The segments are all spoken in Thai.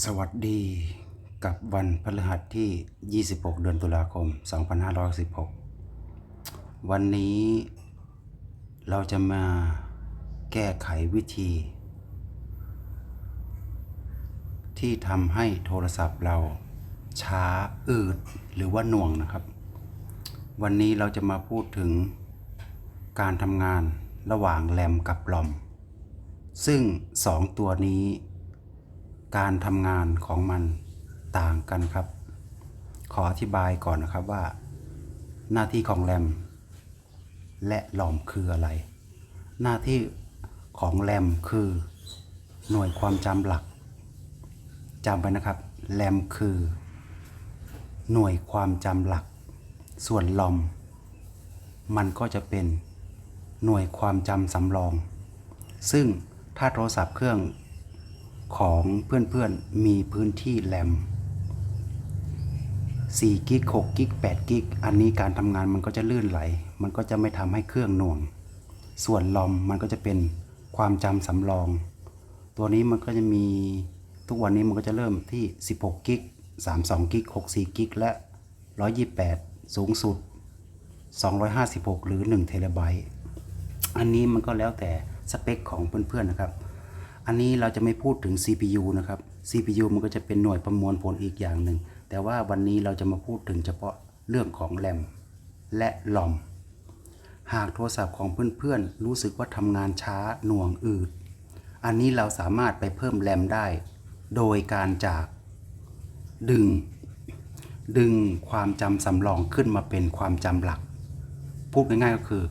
สวัสดีกับวันพฤหัสที่ 26 เดือนตุลาคม 2516 วันนี้เราจะมาแก้ไขวิธี ที่ทำให้โทรศัพท์เราช้าอืดหรือว่าหน่วงนะครับ วันนี้เราจะมาพูดถึงการทำงานระหว่างแรมกับลอม ซึ่งสองตัวนี้ การทำงานของมันต่างกันครับ ขออธิบายก่อนนะครับว่า หน้าที่ของแรม และหลอมคืออะไร หน้าที่ของแรมคือ หน่วยความจำหลักจำไปนะครับแรมคือ หน่วยความจำหลัก ส่วนลอม มันก็จะเป็นหน่วยความจำสำรอง ซึ่งถ้าโทรศัพท์เครื่อง ของเพื่อนๆ มีพื้นที่แรม4กิก6กิก8กิกอันนี้การทำงานมันก็จะลื่นไหล มันก็จะไม่ทำให้เครื่องหน่วง ส่วนลอมมันก็จะเป็นความจำสำรอง ตัวนี้มันก็จะมีทุกวันนี้มันก็จะเริ่มที่ 16กิก32กิก64กิกและ 128 สูงสุด 256 หรือ1เทราไบต์อันนี้มันก็แล้วแต่สเปคของเพื่อนๆนะครับ อันนี้เราจะไม่พูดถึง CPU นะครับ CPU มันก็จะเป็นหน่วยประมวลผลอีกอย่างหนึ่ง แต่ว่าวันนี้เราจะมาพูดถึงเฉพาะเรื่องของแรมและลอม หากโทรศัพท์ของเพื่อนๆ รู้สึกว่าทำงานช้าหน่วงอืด อันนี้เราสามารถไปเพิ่มแรมได้ โดยการจากดึง ดึงความจำสำรองขึ้นมาเป็นความจำหลัก พูดง่ายๆก็คือ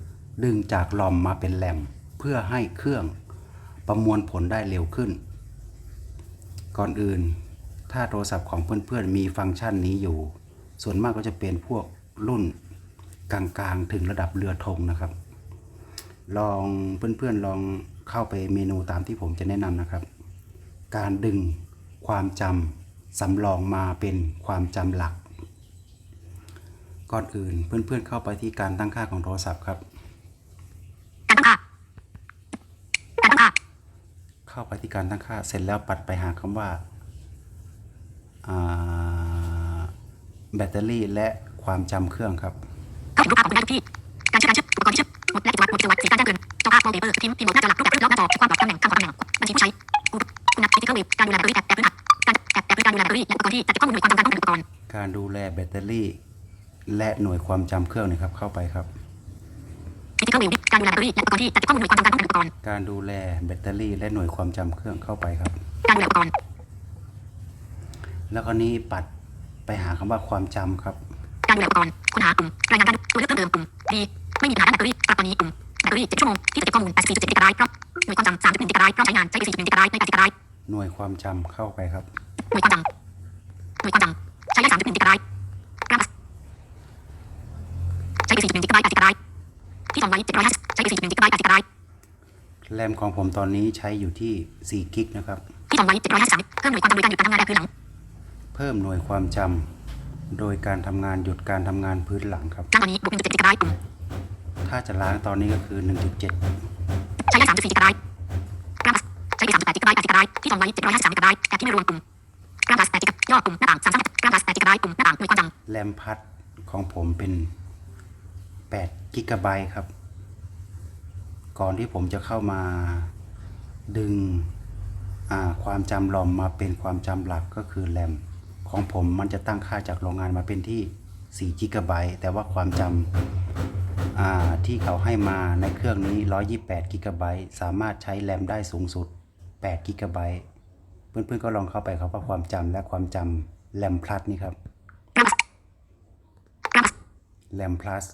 ดึงจากลอมมาเป็นแรมเพื่อให้เครื่อง ประมวลผลได้เร็วขึ้น ก่อนอื่น ถ้าโทรศัพท์ของเพื่อนๆ มีฟังก์ชันนี้อยู่ ส่วนมากก็จะเป็นพวกรุ่นกลางๆ ถึงระดับเรือธงนะครับ ลองเพื่อนๆลองเข้าไปเมนูตามที่ผมจะแนะนำนะครับ การดึงความจำสำรองมาเป็นความจำหลัก ก่อนอื่นเพื่อนๆเข้าไปที่การตั้งค่าของโทรศัพท์ครับ การตั้งค่า การตั้งค่า เข้าไปที่การตั้งค่าเสร็จแล้วปัดไปหาคำว่าแบตเตอรี่และความจำเครื่องครับเข้าถึงรูปภาพของคุณได้ทุกที่การเชื่อมการเชื่อมอุปกรณ์ที่เชื่อมหมดและกิจวัตรหมดกิจวัตรสีการแจ้งเตือนเจ้าภาพโมเดลเปอร์พิมพ์พิมพ์หมดหน้าจอหลักรูปแบบรูปหน้าจอความปลอดตำแหน่งคำขอตำแหน่งบัญชีผู้ใช้คุณภาพฟิสิกอลเวฟการดูแลแบตเตอรี่แอปแอปพื้นฐานการแอปแอปบการดูแลแบตเตอรี่และอุปกรณ์ที่จัดเก็บข้อมูลหน่วยความจำการต้องเป็นอุปกรณ์การดูแลแบตเตอรี่ และหน่วยความจำเครื่องนะครับเข้าไปครับ ฟิสิกอลเวฟการดูแลแบตเตอรี่และอุปกรณ์ที่จัดเก็บข้อมูลหน่วยความจำการต้องเป็นอุปกรณ์ การดูแลแบตเตอรี่และหน่วยความจำเครื่องเข้าไปครับ การดูแลอุปกรณ์ แล้วก็นี้ปัดไปหาคำว่าความจำครับ การดูแลอุปกรณ์ค้นหาปุ่มรายงานการตัวเลือกเพิ่มเติมปุ่มดีไม่มีปัญหาด้านแบตเตอรี่ปรับตอนนี้ปุ่มแบตเตอรี่7ชั่วโมงที่จะเก็บข้อมูล84.7กิกะไบต์พร้อมหน่วยความจำ3.1กิกะไบต์พร้อมใช้งานใช้4.1กิกะไบต์ใน8กิกะไบต์หน่วยความจำเข้าไปครับหน่วยความจำหน่วยความจำใช้ได้3.1กิกะไบต์กราฟใช้4.1กิกะไบต์8กิกะไบต์ที่2ไว้750ใช้4.1กิกะไบต์8กิกะไบต์ แรมของผมตอนนี้ใช้อยู่ที่4กิกนะครับที่2ไว้753เพิ่มหน่วยความจำโดยการหยุดการทำงานแรกพื้นหลัง เพิ่มหน่วยความจำโดยการทำงานหยุดการทำงานพื้นหลังครับล้างตอนนี้บวก1.7กิกะไบต์ปุ่มถ้าจะล้างตอนนี้ก็คือ 1.7 ใช้ได้3.4กิกะไบต์กราฟใช้ได้3.8กิกะไบต์8กิกะไบต์ที่2ไว้753กิกะไบต์แอปที่ไม่รวมปุ่มกราฟ8กิกะย่อปุ่มหน้าต่าง338กราฟ8กิกะไบต์ปุ่มหน้าต่างหน่วยความจำแรมพัดของผมเป็น8กิกะไบต์ครับ ก่อนที่ผมจะเข้ามาดึงความจำลอมมาเป็นความจำหลักก็คือแรมของผมมันจะตั้งค่าจากโรงงานมาเป็นที่4กิกะไบต์แต่ว่าความจำที่เขาให้มาในเครื่องนี้ 128กิกะไบต์สามารถใช้แรมได้สูงสุด8กิกะไบต์เพื่อนๆก็ลองเข้าไปครับว่าความจำและความจำแรมพลัสนี่ครับกราฟกราฟแรมพลัส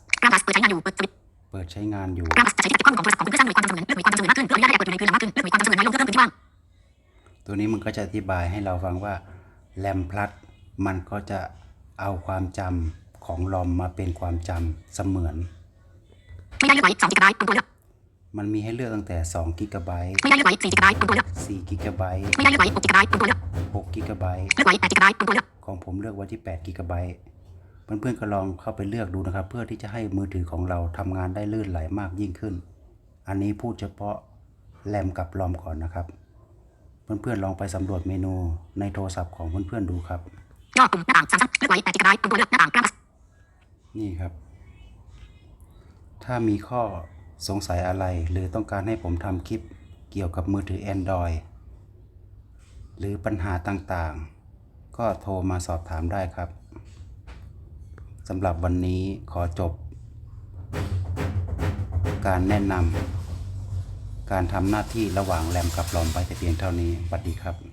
เปิดใช้งานอยู่เปิด ปิดใช้งานอยู่ กาฟจะใช้ที่เก็บข้อมูลของโทรศัพท์ของคุณเพื่อสร้างหน่วยความจำเสมือนเลือกหน่วยความจำเสมือนมากขึ้นเพื่ออนุญาตให้แอปเปิดอยู่ในพื้นลังมากขึ้นเลือกหน่วยความจำเสมือนน้อยลงเพื่อเพิ่มพื้นที่ว่างตัวนี้มันก็จะอธิบายให้เราฟังว่าแรมพลัสมันก็จะเอาความจำของลอมมาเป็นความจำเสมือน ไม่ได้เลือกไว้2กิกะไบต์บนตัวเลือกมันมีให้เลือกตั้งแต่2กิกะไบต์ไม่ได้เลือกไว้4กิกะไบต์บนตัวเลือก4กิกะไบต์ไม่ได้เลือกไว้6กิกะไบต์บนตัวเลือก6กิกะไบต์เลือกไว้8กิกะไบต์บนตัวเลือกของผมเลือกไว้ที่8กิกะไบต์ เพื่อนๆก็ลองเข้าไปเลือกดูนะครับ เพื่อที่จะให้มือถือของเราทำงานได้ลื่นไหลมากยิ่งขึ้น อันนี้พูดเฉพาะแรมกับลอมก่อนนะครับ เพื่อนๆลองไปสำรวจเมนูในโทรศัพท์ของเพื่อนๆดูครับย่อปุ่มหน้าต่างสามช่องเลือกไว้แปดกิกะไบต์ตัวเลือกหน้าต่างกล้านี่ครับ ถ้ามีข้อสงสัยอะไร หรือต้องการให้ผมทำคลิปเกี่ยวกับมือถือ Android หรือปัญหาต่างๆ ก็โทรมาสอบถามได้ครับ สำหรับวันนี้ขอจบ การแนะนำการทำหน้าที่ระหว่างแรมกับลอมไปแต่เพียงเท่านี้สวัสดีครับ